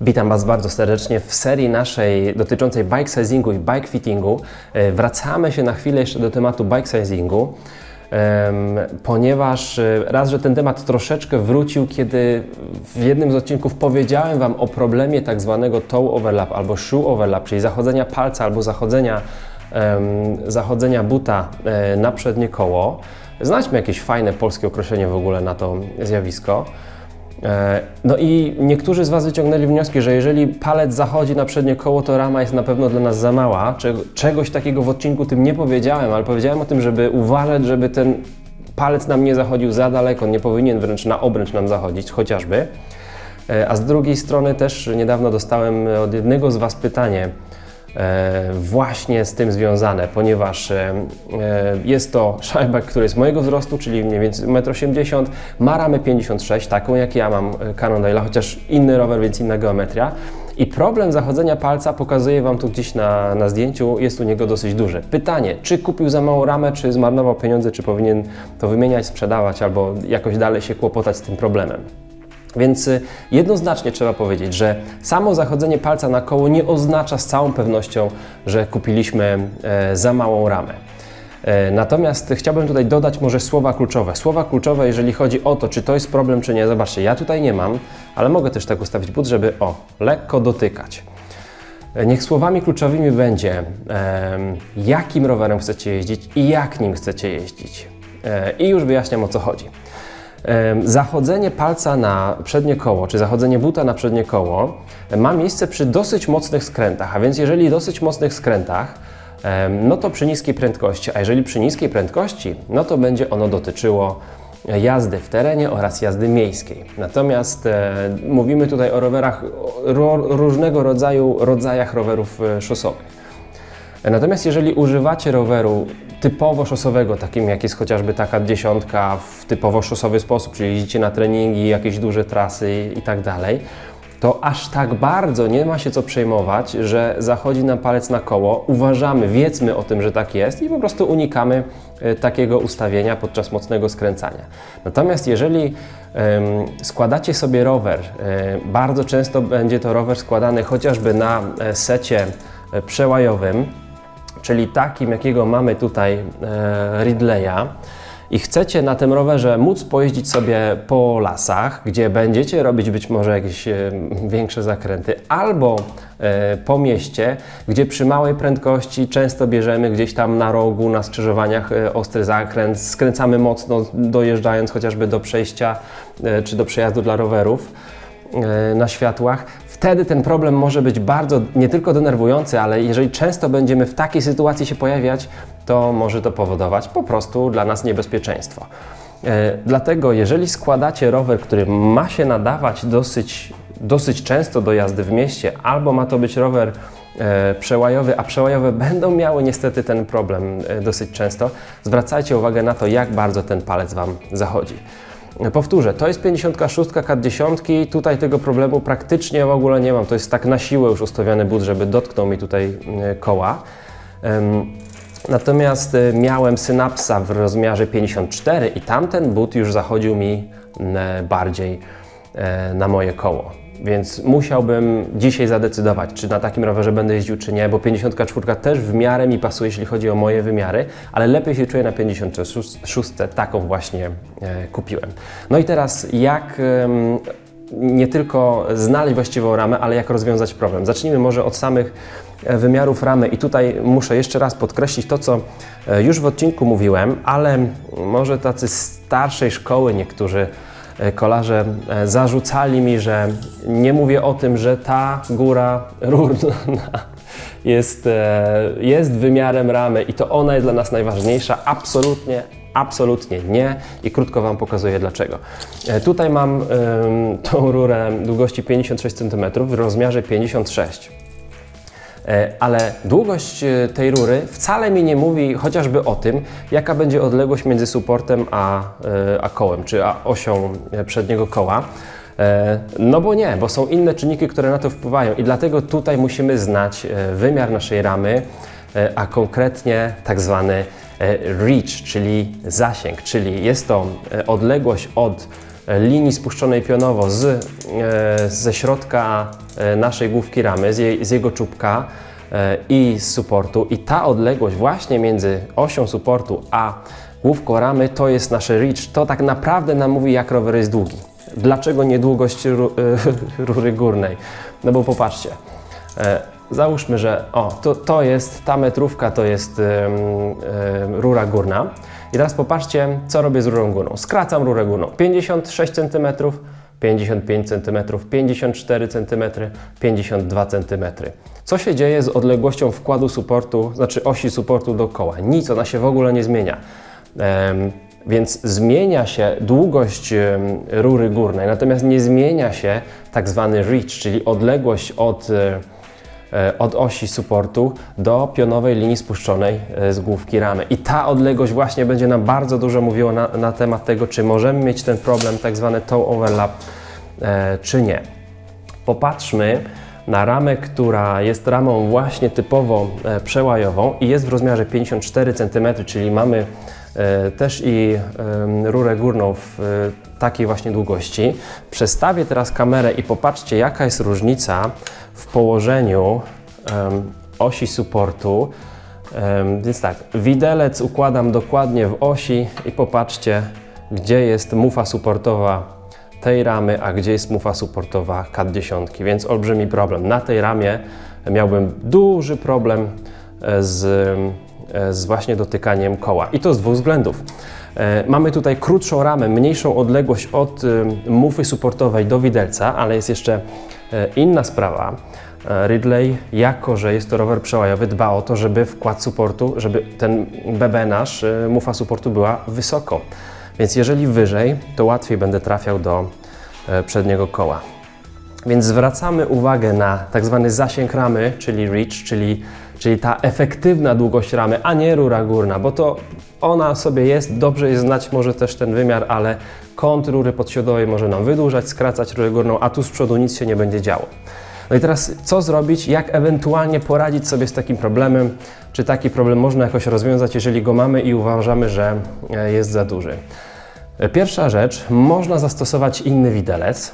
Witam Was bardzo serdecznie w serii naszej dotyczącej bike sizingu i bike fittingu. E, Wracamy się na chwilę jeszcze do tematu bike sizingu, ponieważ e, raz, że ten temat troszeczkę wrócił, kiedy w jednym z odcinków powiedziałem Wam o problemie tak zwanego toe overlap albo shoe overlap, czyli zachodzenia palca albo zachodzenia, zachodzenia buta e, na przednie koło. Znajdźmy jakieś fajne polskie określenie w ogóle na to zjawisko. E, No i niektórzy z Was wyciągnęli wnioski, że jeżeli palec zachodzi na przednie koło, to rama jest na pewno dla nas za mała. Czego, czegoś takiego w odcinku tym nie powiedziałem, ale powiedziałem o tym, żeby uważać, żeby ten palec nam nie zachodził za daleko, nie powinien wręcz na obręcz nam zachodzić, chociażby. E, A z drugiej strony też niedawno dostałem od jednego z Was pytanie, właśnie z tym związane, ponieważ e, e, jest to szajbak, który jest mojego wzrostu, czyli mniej więcej 1,80 m, ma ramę 56, taką jak ja mam e, Cannondale'a, chociaż inny rower, więc inna geometria. I problem zachodzenia palca pokazuję Wam tu gdzieś na, na zdjęciu, jest u niego dosyć duży. Pytanie, czy kupił za małą ramę, czy zmarnował pieniądze, czy powinien to wymieniać, sprzedawać, albo jakoś dalej się kłopotać z tym problemem. Więc y, jednoznacznie trzeba powiedzieć, że samo zachodzenie palca na koło nie oznacza z całą pewnością, że kupiliśmy e, za małą ramę. E, Natomiast chciałbym tutaj dodać może słowa kluczowe. Słowa kluczowe, jeżeli chodzi o to, czy to jest problem, czy nie. Zobaczcie, ja tutaj nie mam, ale mogę też tak ustawić but, żeby o, lekko dotykać. E, Niech słowami kluczowymi będzie, jakim rowerem chcecie jeździć i jak nim chcecie jeździć. I już wyjaśniam o co chodzi. Zachodzenie palca na przednie koło, czy zachodzenie buta na przednie koło ma miejsce przy dosyć mocnych skrętach, a więc jeżeli dosyć mocnych skrętach, no to przy niskiej prędkości, a jeżeli przy niskiej prędkości, no to będzie ono dotyczyło e, jazdy w terenie oraz jazdy miejskiej. Natomiast e, mówimy tutaj o rowerach, ro, różnego rodzaju rodzajach rowerów e, szosowych. Natomiast jeżeli używacie roweru typowo szosowego, takim jak jest chociażby taka dziesiątka w typowo szosowy sposób, czyli jeździcie na treningi, jakieś duże trasy i tak dalej, to aż tak bardzo nie ma się co przejmować, że zachodzi nam palec na koło. Uważamy, wiedzmy o tym, że tak jest i po prostu unikamy e, takiego ustawienia podczas mocnego skręcania. Natomiast jeżeli składacie sobie rower, e, bardzo często będzie to rower składany chociażby na e, secie przełajowym, czyli takim, jakiego mamy tutaj e, Ridleya, i chcecie na tym rowerze móc pojeździć sobie po lasach, gdzie będziecie robić być może jakieś e, większe zakręty, albo e, po mieście, gdzie przy małej prędkości często bierzemy gdzieś tam na rogu, na skrzyżowaniach ostry zakręt, skręcamy mocno, dojeżdżając chociażby do przejścia czy do przejazdu dla rowerów na światłach, wtedy ten problem może być bardzo nie tylko denerwujący, ale jeżeli często będziemy w takiej sytuacji się pojawiać, to może to powodować po prostu dla nas niebezpieczeństwo. E, Dlatego, jeżeli składacie rower, który ma się nadawać dosyć, dosyć często do jazdy w mieście, albo ma to być rower e, przełajowy, a przełajowe będą miały niestety ten problem e, dosyć często, zwracajcie uwagę na to, jak bardzo ten palec Wam zachodzi. Powtórzę, to jest 56 kat 10. Tutaj tego problemu praktycznie w ogóle nie mam. To jest tak na siłę już ustawiony but, żeby dotknął mi tutaj e, koła. Natomiast e, miałem synapsa w rozmiarze 54 i tamten but już zachodził mi e, bardziej na moje koło. Więc musiałbym dzisiaj zadecydować, czy na takim rowerze będę jeździł, czy nie, bo 54 też w miarę mi pasuje, jeśli chodzi o moje wymiary, ale lepiej się czuję na 56, taką właśnie e, kupiłem. No i teraz jak nie tylko znaleźć właściwą ramę, ale jak rozwiązać problem. Zacznijmy może od samych e, wymiarów ramy i tutaj muszę jeszcze raz podkreślić to, co e, już w odcinku mówiłem, ale może tacy starszej szkoły niektórzy kolarze e, zarzucali mi, że nie mówię o tym, że ta góra rurna jest, e, jest wymiarem ramy i to ona jest dla nas najważniejsza. Absolutnie, absolutnie nie i krótko Wam pokazuję dlaczego. E, Tutaj mam tą rurę długości 56 cm w rozmiarze 56 E, ale długość e, tej rury wcale mi nie mówi chociażby o tym, jaka będzie odległość między supportem a, e, a kołem, czy a osią e, przedniego koła. E, No bo nie, bo są inne czynniki, które na to wpływają i dlatego tutaj musimy znać e, wymiar naszej ramy, e, a konkretnie tak zwany e, reach, czyli zasięg, czyli jest to e, odległość od e, linii spuszczonej pionowo z, e, ze środka e, naszej główki ramy, z, jej, z jego czubka e, i z suportu i ta odległość właśnie między osią suportu a główką ramy to jest nasze reach. To tak naprawdę nam mówi jak rower jest długi. Dlaczego nie długość ru, e, rury górnej? No bo popatrzcie, e, załóżmy, że o, to, to jest, ta metrówka to jest em, em, rura górna. I teraz popatrzcie, co robię z rurą górną. Skracam rurę górną 56 cm, 55 cm, 54 cm, 52 cm. Co się dzieje z odległością wkładu suportu, znaczy osi suportu do koła? Nic, ona się w ogóle nie zmienia. Em, więc zmienia się długość rury górnej, natomiast nie zmienia się tak zwany reach, czyli odległość od, e, od osi suportu do pionowej linii spuszczonej e, z główki ramy. I ta odległość właśnie będzie nam bardzo dużo mówiła na, na temat tego, czy możemy mieć ten problem, tak zwany toe overlap, e, czy nie. Popatrzmy na ramę, która jest ramą właśnie typowo e, przełajową i jest w rozmiarze 54 cm, czyli mamy e, też i rurę górną w e, takiej właśnie długości. Przestawię teraz kamerę i popatrzcie, jaka jest różnica w położeniu osi suportu. Em, Więc tak, widelec układam dokładnie w osi i popatrzcie, gdzie jest mufa suportowa tej ramy, a gdzie jest mufa suportowa CAT 10, więc olbrzymi problem. Na tej ramie miałbym duży problem e, z, e, z właśnie dotykaniem koła i to z dwóch względów. E, Mamy tutaj krótszą ramę, mniejszą odległość od mufy suportowej do widelca, ale jest jeszcze inna sprawa. Ridley, jako że jest to rower przełajowy, dba o to, żeby wkład suportu, żeby ten BB nasz, e, mufa suportu była wysoko. Więc jeżeli wyżej, to łatwiej będę trafiał do e, przedniego koła. Więc zwracamy uwagę na tak zwany zasięg ramy, czyli reach, czyli, czyli ta efektywna długość ramy, a nie rura górna, bo to ona sobie jest, dobrze jest znać może też ten wymiar, ale kąt rury podsiodowej może nam wydłużać, skracać rurę górną, a tu z przodu nic się nie będzie działo. No i teraz co zrobić, jak ewentualnie poradzić sobie z takim problemem, czy taki problem można jakoś rozwiązać, jeżeli go mamy i uważamy, że e, jest za duży. E, Pierwsza rzecz, można zastosować inny widelec,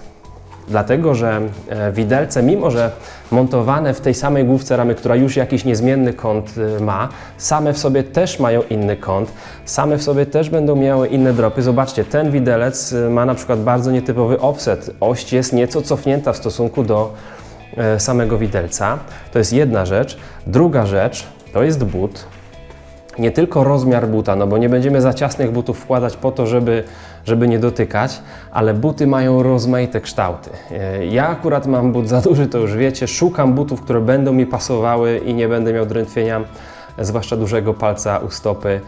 dlatego że e, widelce, mimo że montowane w tej samej główce ramy, która już jakiś niezmienny kąt ma, same w sobie też mają inny kąt, same w sobie też będą miały inne dropy. Zobaczcie, ten widelec ma na przykład bardzo nietypowy offset. Oś jest nieco cofnięta w stosunku do samego widelca. To jest jedna rzecz. Druga rzecz to jest but nie tylko rozmiar buta, no bo nie będziemy za ciasnych butów wkładać po to, żeby, żeby nie dotykać, ale buty mają rozmaite kształty. E, Ja akurat mam but za duży, to już wiecie, szukam butów, które będą mi pasowały i nie będę miał drętwienia, e, zwłaszcza dużego palca u stopy.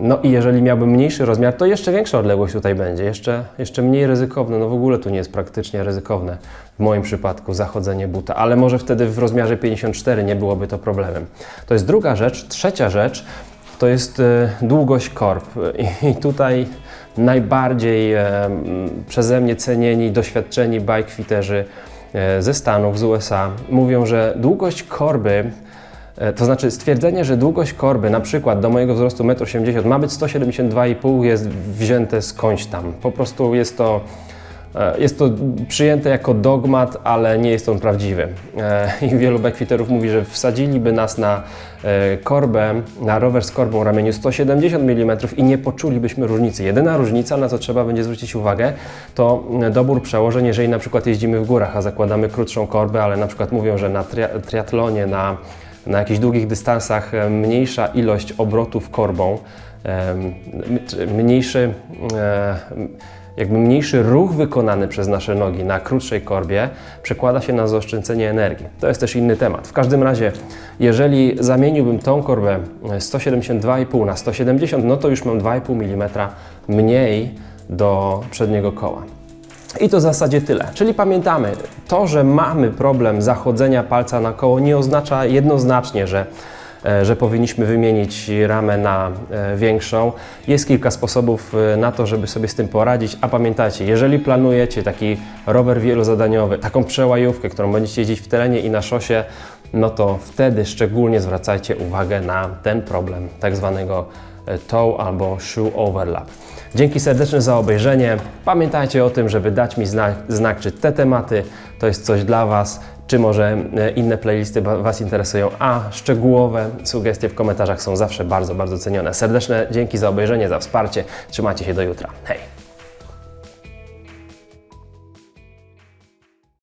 No i jeżeli miałbym mniejszy rozmiar, to jeszcze większa odległość tutaj będzie, jeszcze, jeszcze mniej ryzykowne. No w ogóle tu nie jest praktycznie ryzykowne w moim przypadku zachodzenie buta, ale może wtedy w rozmiarze 54 nie byłoby to problemem. To jest druga rzecz. Trzecia rzecz to jest e, długość korb. I, tutaj najbardziej e, przeze mnie cenieni, doświadczeni bikefiterzy e, ze Stanów, z USA mówią, że długość korby To znaczy stwierdzenie, że długość korby, na przykład do mojego wzrostu 1,80 m ma być 172,5 jest wzięte skądś tam. Po prostu jest to, e, jest to przyjęte jako dogmat, ale nie jest on prawdziwy. E, I wielu backwitterów mówi, że wsadziliby nas na e, korbę, na rower z korbą ramieniu 170 mm i nie poczulibyśmy różnicy. Jedyna różnica, na co trzeba będzie zwrócić uwagę, to dobór przełożeń, jeżeli na przykład jeździmy w górach, a zakładamy krótszą korbę, ale na przykład mówią, że na tria- triatlonie, na na jakichś długich dystansach e, mniejsza ilość obrotów korbą, e, mniejszy, e, jakby mniejszy ruch wykonany przez nasze nogi na krótszej korbie przekłada się na zaoszczędzenie energii. To jest też inny temat. W każdym razie, jeżeli zamieniłbym tą korbę e, 172,5 na 170, no to już mam 2,5 mm mniej do przedniego koła. I to w zasadzie tyle. Czyli pamiętamy, to, że mamy problem zachodzenia palca na koło, nie oznacza jednoznacznie, że, e, że powinniśmy wymienić ramę na e, większą. Jest kilka sposobów e, na to, żeby sobie z tym poradzić. A pamiętajcie, jeżeli planujecie taki rower wielozadaniowy, taką przełajówkę, którą będziecie jeździć w terenie i na szosie, no to wtedy szczególnie zwracajcie uwagę na ten problem tak zwanego toe albo shoe overlap. Dzięki serdeczne za obejrzenie. Pamiętajcie o tym, żeby dać mi znak, znak czy te tematy to jest coś dla Was, czy może e, inne playlisty wa- Was interesują, a szczegółowe sugestie w komentarzach są zawsze bardzo, bardzo cenione. Serdeczne dzięki za obejrzenie, za wsparcie. Trzymajcie się do jutra. Hej!